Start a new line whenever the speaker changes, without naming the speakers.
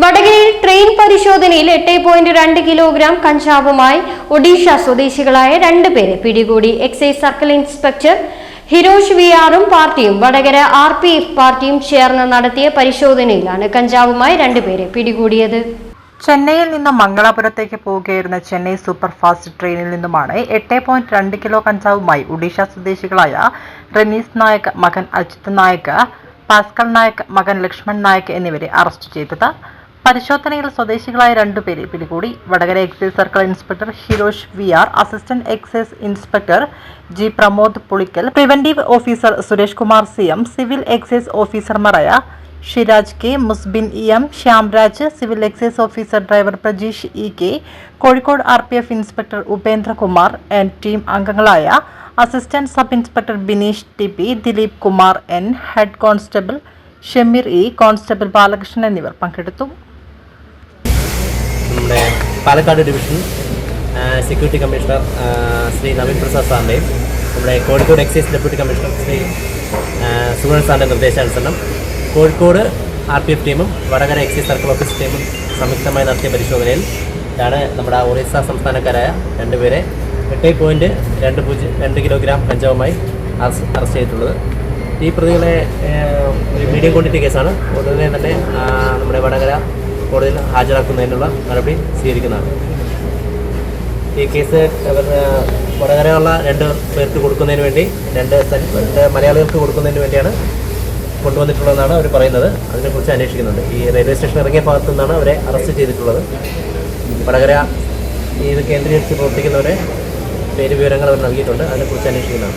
വടകരയിൽ ട്രെയിൻ പരിശോധനയിൽ എട്ട് പോയിന്റ് രണ്ട് കിലോഗ്രാം കഞ്ചാവുമായി ഒഡീഷ സ്വദേശികളായ രണ്ടുപേരെ പിടികൂടി. Excise circle inspector Hirosh V ആറും പാർട്ടിയും വടകര ആർ പി എഫ് പാർട്ടിയും ചേർന്ന് നടത്തിയ പരിശോധനയിലാണ് കഞ്ചാവുമായി രണ്ടുപേരെ പിടികൂടിയത്.
ചെന്നൈയിൽ നിന്നും മംഗളാപുരത്തേക്ക് പോവുകയായിരുന്ന ചെന്നൈ സൂപ്പർ ഫാസ്റ്റ് ട്രെയിനിൽ നിന്നുമാണ് എട്ട് പോയിന്റ് രണ്ട് കിലോ കഞ്ചാവുമായി ഒഡീഷ സ്വദേശികളായ റെനീസ് നായക് മകൻ അജിത് നായക് പാസ്കൽ നായക് മകൻ ലക്ഷ്മൺ നായക് എന്നിവരെ അറസ്റ്റ് ചെയ്തത്. പരിശോധനയിൽ സ്വദേശികളായ രണ്ടുപേരെ പിടികൂടി. Vadakara excise circle inspector Hirosh V R assistant excise inspector G Pramod Pulikkal preventive officer Suresh Kumar C M civil excise ഓഫീസർമാരായ Shiraj K Musbin E M Shyamraj civil excise officer driver Prajeesh E K Kozhikode R P F inspector Upendrakumar and team അംഗങ്ങളായ assistant sub inspector Bineesh T P Dileep Kumar N head constable Shameer E constable Balakrishnan എന്നിവർ പങ്കെടുത്തു.
Palakkad division security commissioner Shri Naveen Prasad സാറിന്റെയും നമ്മുടെ Kozhikode excise deputy commissioner Shri Suganan സാറിന്റെ നിർദ്ദേശാനുസരണം. Kozhikode R P F ടീമും Vadakara excise circle office ടീമും സംയുക്തമായി നടത്തിയ പരിശോധനയിൽ ആണ് നമ്മുടെ ഒറീസ സംസ്ഥാനക്കാരായ രണ്ടുപേരെ എട്ട് പോയിന്റ് രണ്ട് പൂജ്യം രണ്ട് കിലോഗ്രാം കഞ്ചാവുമായി അറസ്റ്റ് ചെയ്തിട്ടുള്ളത്. ഈ പ്രതികളെ മീഡിയം ക്വാണ്ടിറ്റി കേസാണ് ഉടനെ തന്നെ നമ്മുടെ വടകര കോടതിയിൽ ഹാജരാക്കുന്നതിനുള്ള നടപടി സ്വീകരിക്കുന്നതാണ്. ഈ കേസ് വടകരയുള്ള രണ്ട് പേർക്ക് കൊടുക്കുന്നതിന് വേണ്ടി രണ്ട് രണ്ട് മലയാളികൾക്ക് കൊടുക്കുന്നതിന് വേണ്ടിയാണ് കൊണ്ടുവന്നിട്ടുള്ളതെന്നാണ് അവർ പറയുന്നത്. അതിനെക്കുറിച്ച് അന്വേഷിക്കുന്നുണ്ട്. ഈ റെയിൽവേ സ്റ്റേഷൻ ഇറങ്ങിയ ഭാഗത്തു നിന്നാണ് അവരെ അറസ്റ്റ് ചെയ്തിട്ടുള്ളത്. വടകര ഇത് കേന്ദ്രീകരിച്ച് പ്രവർത്തിക്കുന്നവരെ പേര് വിവരങ്ങൾ അവർ നൽകിയിട്ടുണ്ട്. അതിനെക്കുറിച്ച് അന്വേഷിക്കുന്നതാണ്.